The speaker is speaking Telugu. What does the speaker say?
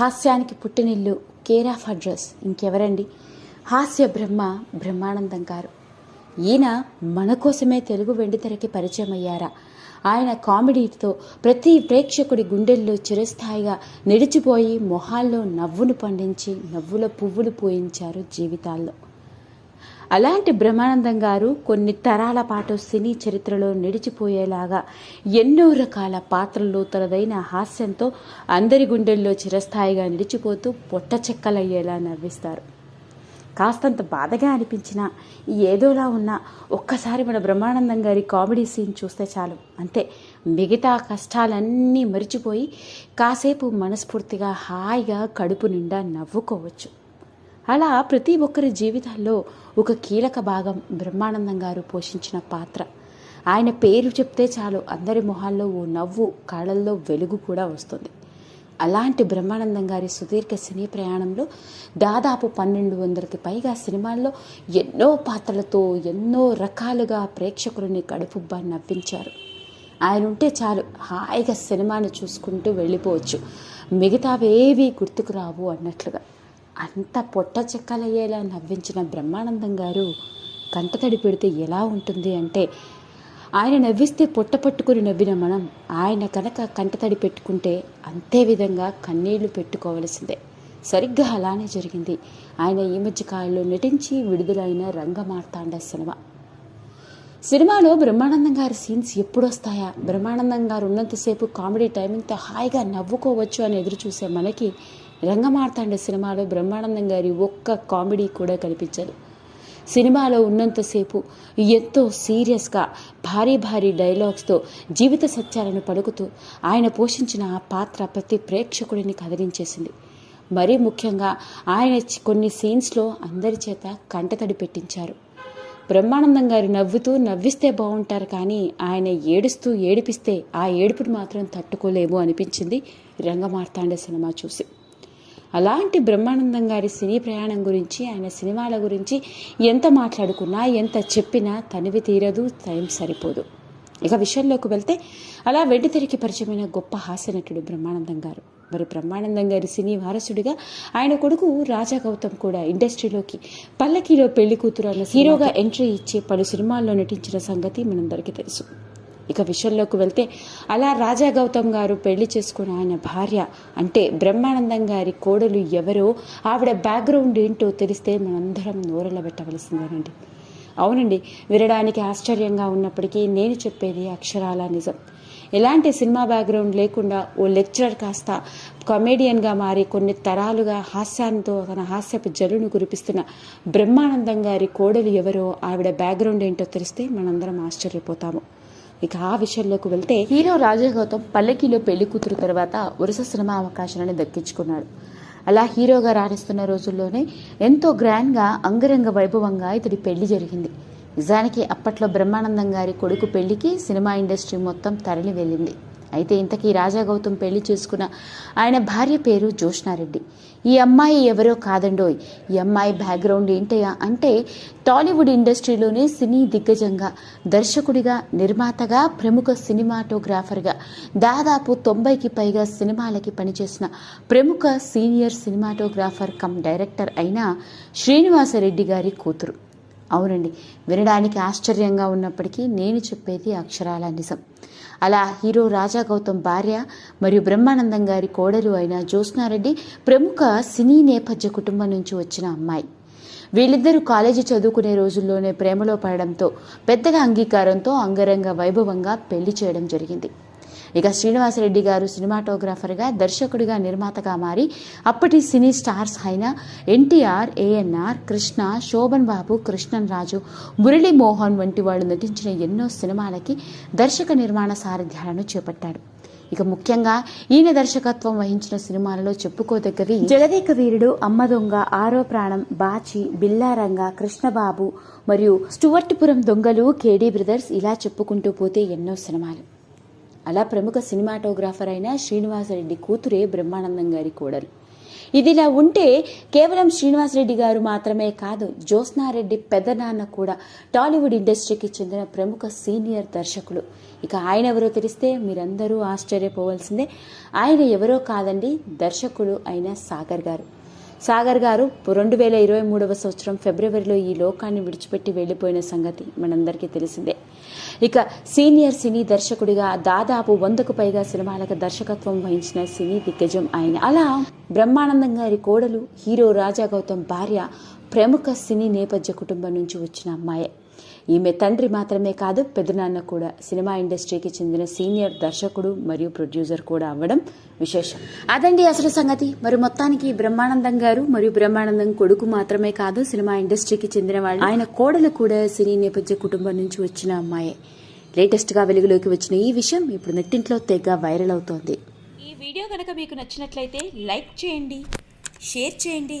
హాస్యానికి పుట్టినిల్లు కేర్ ఆఫ్ అడ్రస్. ఇంకెవరండి? హాస్య బ్రహ్మ బ్రహ్మానందం గారు. ఈయన మన కోసమే తెలుగు వెండితెరకి పరిచయం అయ్యారా? ఆయన కామెడీతో ప్రతి ప్రేక్షకుడి గుండెల్లో చిరస్థాయిగా నిలిచిపోయి మొహాల్లో నవ్వును పండించి నవ్వుల పువ్వులు పూయించారు జీవితాల్లో. అలాంటి బ్రహ్మానందం గారు కొన్ని తరాల పాటు సినీ చరిత్రలో నిలిచిపోయేలాగా ఎన్నో రకాల పాత్రల్లో తనదైన హాస్యంతో అందరి గుండెల్లో చిరస్థాయిగా నిలిచిపోతూ పొట్ట చెక్కలయ్యేలా నవ్విస్తారు. కాస్తంత బాధగా అనిపించినా ఏదోలా ఉన్నా ఒక్కసారి మన బ్రహ్మానందం గారి కామెడీ సీన్ చూస్తే చాలు. అంతే మిగతా కష్టాలన్నీ మరిచిపోయి కాసేపు మనస్ఫూర్తిగా హాయిగా కడుపు నిండా నవ్వుకోవచ్చు. అలా ప్రతి ఒక్కరి జీవితాల్లో ఒక కీలక భాగం బ్రహ్మానందం గారు పోషించిన పాత్ర. ఆయన పేరు చెప్తే చాలు అందరి మొహాల్లో ఓ నవ్వు కాళ్ళల్లో వెలుగు కూడా వస్తుంది. అలాంటి బ్రహ్మానందం గారి సుదీర్ఘ సినీ ప్రయాణంలో దాదాపు పన్నెండు వందలకి పైగా సినిమాల్లో ఎన్నో పాత్రలతో ఎన్నో రకాలుగా ప్రేక్షకులని కడుపుబ్బా నవ్వించారు. ఆయన ఉంటే చాలు హాయిగా సినిమాను చూసుకుంటూ వెళ్ళిపోవచ్చు. మిగతావేవీ గుర్తుకు రావు అన్నట్లుగా. అంత పొట్ట చెక్కలయ్యేలా నవ్వించిన బ్రహ్మానందం గారు కంటతడి పెడితే ఎలా ఉంటుంది అంటే ఆయన నవ్విస్తే పొట్ట పట్టుకుని నవ్విన మనం ఆయన కనుక కంటతడి పెట్టుకుంటే అంతే విధంగా కన్నీళ్ళు పెట్టుకోవలసిందే. సరిగ్గా అలానే జరిగింది. ఆయన ఈ మధ్య కాలంలో నటించి విడుదలైన రంగమార్తాండ సినిమా. సినిమాలో బ్రహ్మానందం గారి సీన్స్ ఎప్పుడొస్తాయా బ్రహ్మానందం గారు ఉన్నంతసేపు కామెడీ టైమింగ్తో హాయిగా నవ్వుకోవచ్చు అని ఎదురు చూసే మనకి రంగమార్తాండ సినిమాలో బ్రహ్మానందం గారి ఒక్క కామెడీ కూడా కనిపించదు. సినిమాలో ఉన్నంతసేపు ఎంతో సీరియస్గా భారీ భారీ డైలాగ్స్తో జీవిత సత్యాలను పలుకుతూ ఆయన పోషించిన ఆ పాత్ర ప్రతి ప్రేక్షకుడిని కదిలించేసింది. మరీ ముఖ్యంగా ఆయన కొన్ని సీన్స్లో అందరి చేత కంటతడి పెట్టించారు. బ్రహ్మానందం గారు నవ్వుతూ నవ్విస్తే బాగుంటారు కానీ ఆయన ఏడుస్తూ ఏడిపిస్తే ఆ ఏడుపుని మాత్రం తట్టుకోలేము అనిపించింది రంగమార్తాండ సినిమా చూసి. అలాంటి బ్రహ్మానందం గారి సినీ ప్రయాణం గురించి ఆయన సినిమాల గురించి ఎంత మాట్లాడుకున్నా ఎంత చెప్పినా తనివి తీరదు టైం సరిపోదు. ఇక విషయంలోకి వెళ్తే అలా వెండితెరకి పరిచయమైన గొప్ప హాస్యనటుడు బ్రహ్మానందం గారు. మరి బ్రహ్మానందం గారి సినీ వారసుడిగా ఆయన కొడుకు రాజా గౌతమ్ కూడా ఇండస్ట్రీలోకి పల్లకిలో పెళ్ళి కూతురు అన్న హీరోగా ఎంట్రీ ఇచ్చి పలు సినిమాల్లో నటించిన సంగతి మనందరికీ తెలుసు. ఇక విషయంలోకి వెళ్తే అలా రాజా గౌతమ్ గారు పెళ్ళి చేసుకున్న ఆయన భార్య అంటే బ్రహ్మానందం గారి కోడలు ఎవరో ఆవిడ బ్యాక్గ్రౌండ్ ఏంటో తెలిస్తే మనందరం నోరెల పెట్టవలసిందేనండి. అవునండి వినడానికి ఆశ్చర్యంగా ఉన్నప్పటికీ నేను చెప్పేది అక్షరాల నిజం. ఎలాంటి సినిమా బ్యాక్గ్రౌండ్ లేకుండా ఓ లెక్చరర్ కాస్త కమేడియన్గా మారి కొన్ని తరాలుగా హాస్యాంతో తన హాస్యపు జలును కురిపిస్తున్న బ్రహ్మానందం గారి కోడలు ఎవరో ఆవిడ బ్యాక్గ్రౌండ్ ఏంటో తెలిస్తే మనందరం ఆశ్చర్యపోతాము. ఇక ఆ విషయంలోకి వెళ్తే హీరో రాజా గౌతమ్ పల్లకిలో పెళ్ళి కూతురు తర్వాత వరుస సినిమా అవకాశాలను దక్కించుకున్నాడు. అలా హీరోగా రాణిస్తున్న రోజుల్లోనే ఎంతో గ్రాండ్గా అంగరంగ వైభవంగా ఇతడి పెళ్ళి జరిగింది. నిజానికి అప్పట్లో బ్రహ్మానందం గారి కొడుకు పెళ్ళికి సినిమా ఇండస్ట్రీ మొత్తం తరలి వెళ్ళింది అయితే ఇంతకీ రాజా గౌతమ్ పెళ్ళి చేసుకున్న ఆయన భార్య పేరు జోష్నారెడ్డి ఈ అమ్మాయి ఎవరో కాదండోయ్ ఈ అమ్మాయి బ్యాక్గ్రౌండ్ ఏంటయ్యా అంటే టాలీవుడ్ ఇండస్ట్రీలోనే సినీ దిగ్గజంగా దర్శకుడిగా నిర్మాతగా ప్రముఖ సినిమాటోగ్రాఫర్గా దాదాపు తొంభైకి పైగా సినిమాలకి పనిచేసిన ప్రముఖ సీనియర్ సినిమాటోగ్రాఫర్ కమ్ డైరెక్టర్ అయిన శ్రీనివాసరెడ్డి గారి కూతురు. అవునండి. వినడానికి ఆశ్చర్యంగా ఉన్నప్పటికీ నేను చెప్పేది అక్షరాల నిజం. అలా హీరో రాజా గౌతమ్ భార్య మరియు బ్రహ్మానందం గారి కోడలు అయిన జ్యోత్స్నారెడ్డి ప్రముఖ సినీ నేపథ్య కుటుంబం నుంచి వచ్చిన అమ్మాయి. వీళ్ళిద్దరూ కాలేజీ చదువుకునే రోజుల్లోనే ప్రేమలో పడడంతో పెద్దగా అంగీకారంతో అంగరంగ వైభవంగా పెళ్ళి చేయడం జరిగింది. ఇక శ్రీనివాసరెడ్డి గారు సినిమాటోగ్రాఫర్గా దర్శకుడిగా నిర్మాతగా మారి అప్పటి సినీ స్టార్స్ అయిన ఎన్టీఆర్ ఏఎన్ఆర్ కృష్ణ శోభన్ బాబు కృష్ణన్ రాజు మురళీ మోహన్ వంటి వాళ్ళు నటించిన ఎన్నో సినిమాలకి దర్శక నిర్మాణ సారథ్యాలను చేపట్టాడు. ఇక ముఖ్యంగా ఈయన దర్శకత్వం వహించిన సినిమాలలో చెప్పుకోదగ్గవి జగదేక వీరుడు అమ్మ దొంగ ఆరో ప్రాణం బాచి బిల్లారంగ కృష్ణబాబు మరియు స్టువర్ట్పురం దొంగలు కేడీ బ్రదర్స్ ఇలా చెప్పుకుంటూ పోతే ఎన్నో సినిమాలు. అలా ప్రముఖ సినిమాటోగ్రాఫర్ అయిన శ్రీనివాసరెడ్డి కూతురే బ్రహ్మానందం గారి కోడలు. ఇదిలా ఉంటే కేవలం శ్రీనివాసరెడ్డి గారు మాత్రమే కాదు జ్యోత్స్నారెడ్డి పెద్దనాన్న కూడా టాలీవుడ్ ఇండస్ట్రీకి చెందిన ప్రముఖ సీనియర్ దర్శకులు. ఇక ఆయన ఎవరో తెలిస్తే మీరందరూ ఆశ్చర్యపోవాల్సిందే. ఆయన ఎవరో కాదండి దర్శకుడు అయిన సాగర్ గారు. సాగర్ గారు రెండు వేల ఇరవై మూడవ సంవత్సరం ఫిబ్రవరిలో ఈ లోకాన్ని విడిచిపెట్టి వెళ్ళిపోయిన సంగతి మనందరికీ తెలిసిందే. ఇక సీనియర్ సినీ దర్శకుడిగా దాదాపు వందకు పైగా సినిమాలకు దర్శకత్వం వహించిన సినీ దిగ్గజం ఆయన. అలా బ్రహ్మానందం గారి కోడలు హీరో రాజా గౌతమ్ భార్య ప్రముఖ సినీ నేపథ్య కుటుంబం నుంచి వచ్చిన అమ్మాయే. ఈమె తండ్రి మాత్రమే కాదు పెద్దనాన్న కూడా. సినిమా ఇండస్ట్రీకి చెందిన సీనియర్ దర్శకుడు మరియు ప్రొడ్యూసర్ కూడా అవ్వడం విశేషం. అదండి అసలు సంగతి. మరి మొత్తానికి బ్రహ్మానందం గారు మరియు బ్రహ్మానందం కొడుకు మాత్రమే కాదు సినిమా ఇండస్ట్రీకి చెందిన వాళ్ళు. ఆయన కోడలు కూడా సినీ నేపథ్య కుటుంబం నుంచి వచ్చిన అమ్మాయే. లేటెస్ట్గా వెలుగులోకి వచ్చిన ఈ విషయం ఇప్పుడు నెట్టింట్లో తెగ వైరల్ అవుతోంది. ఈ వీడియో కనుక మీకు నచ్చినట్లయితే లైక్ చేయండి షేర్ చేయండి.